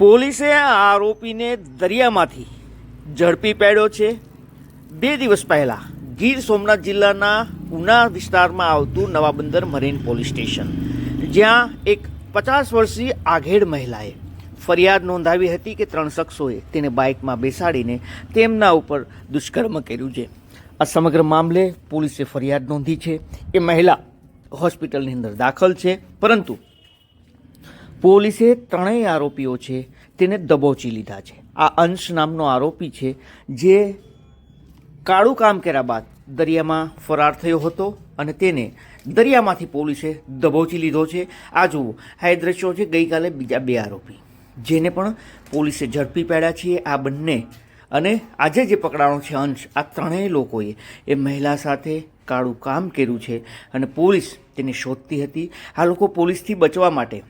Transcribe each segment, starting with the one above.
પોલીસે આ આરોપીને દરિયામાંથી ઝડપી પાડ્યો છે. બે દિવસ પહેલાં ગીર સોમનાથ જિલ્લાના ઉના વિસ્તારમાં આવતું નવાબંદર મરીન પોલીસ સ્ટેશન, જ્યાં એક પચાસ વર્ષીય આઘેડ મહિલાએ ફરિયાદ નોંધાવી હતી કે ત્રણ શખ્સોએ તેને બાઇકમાં બેસાડીને તેમના ઉપર દુષ્કર્મ કર્યું છે. આ સમગ્ર મામલે પોલીસે ફરિયાદ નોંધી છે. એ મહિલા હોસ્પિટલની અંદર દાખલ છે, પરંતુ પોલીસે ત્રણેય આરોપીઓ છે, તેને દબોચી લીધા છે. આ અંશ નામનો આરોપી છે, જે કાળું કામ કર્યા બાદ દરિયામાં ફરાર થયો હતો અને તેને દરિયામાંથી પોલીસે દબોચી લીધો છે. આ જુઓ, આ દ્રશ્યો છે ગઈકાલે બીજા બે આરોપી. જેને પણ પોલીસે ઝડપી પાડ્યા છીએ આ બંને. અને આજે જે પકડાણો છે અંશ, આ ત્રણેય લોકોએ એ મહિલા સાથે કાળું કામ કર્યું છે અને પોલીસ તેને શોધતી હતી. આ લોકો પોલીસથી બચવા માટે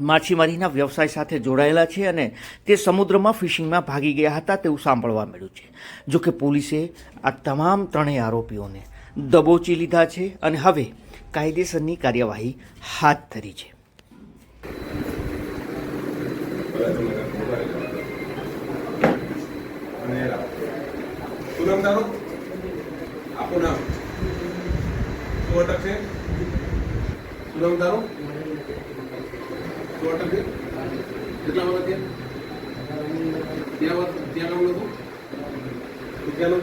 માછીમારીના વ્યવસાય સાથે જોડાયેલા છે અને તે સમુદ્રમાં ફિશિંગમાં ભાગી ગયા હતા તેવું સાંભળવા મળ્યું છે. જોકે પોલીસે આ તમામ ત્રણેય આરોપીઓને દબોચી લીધા છે અને હવે કાયદેસરની કાર્યવાહી હાથ ધરી છે. શું નામ અટક છે કેટલા વર્ષ ત્યાં? ત્યાં વર્ષ ત્યાં કામ નતું તું ક્યાં